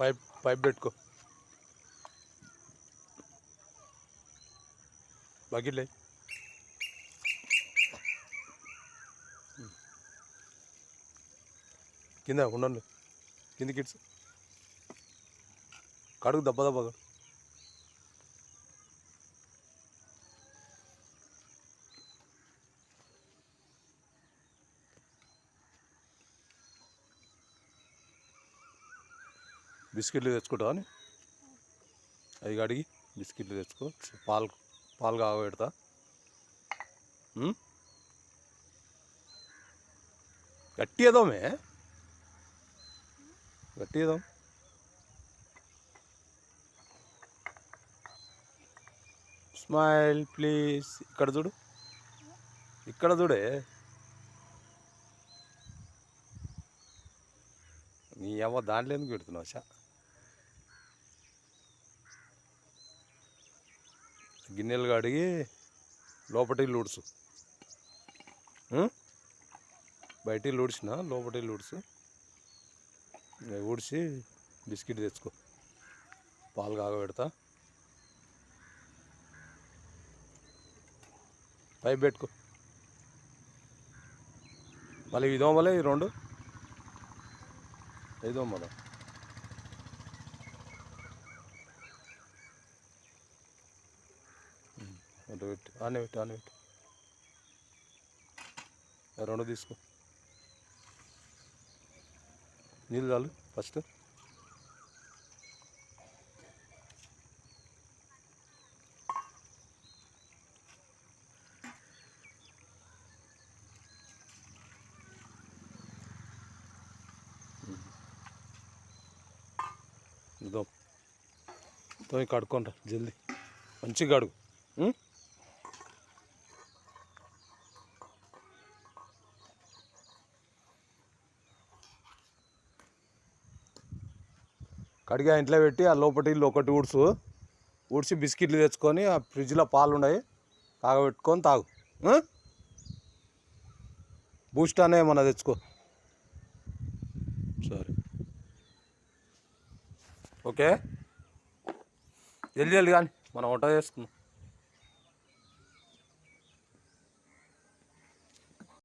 Pipe pipe పెట్టుకో. బకెట్లే. కింద ఉండండి. కింద కిడ్స్ కడుగు దెబ్బ దెబ్బ బిస్కెట్లు తెచ్చుకుంటావా అని. అవి అడిగి బిస్కెట్లు తెచ్చుకో పాలు పాలు కాగబెడతా. ఉం? గట్టి ఏదోమే గట్టి ఏదో స్మైల్ ప్లీజ్. ఇక్కడ చూడు. ఇక్కడ చూడే. నీ అవ్వ దాంట్లో ఎందుకు పెడుతున్నావు? చా గిన్నెలు కడిగి లోపటి లూడ్సు. బయటి లూడ్చిన లోపటి లూడ్సు. ఊడ్చి బిస్కెట్ తెచ్చుకో. పాలు కాగబెడతా. పైప్ పెట్టుకో. మళ్ళీ ఇదోమలే ఈ రెండు? ఐదో అటు పెట్టి ఆనే పెట్టి ఆనే పెట్టి. రెండు తీసుకో. నీళ్ళు చాలు ఫస్ట్. ఇదో తో కడుక్కోండి జల్దీ. మంచిగా కడుగు. కడిగి ఆ ఇంట్లో పెట్టి ఆ లోపటి ఇల్లు ఒకటి ఊడ్చు. ఊడ్చి బిస్కెట్లు తెచ్చుకొని ఆ ఫ్రిడ్జ్లో పాలు ఉన్నాయి కాగబెట్టుకొని తాగు. బూస్ట్ అనే ఏమన్నా తెచ్చుకో. సరే. ఓకే? జల్దీ జల్దీ కానీ మనం వంట చేసుకుందాం.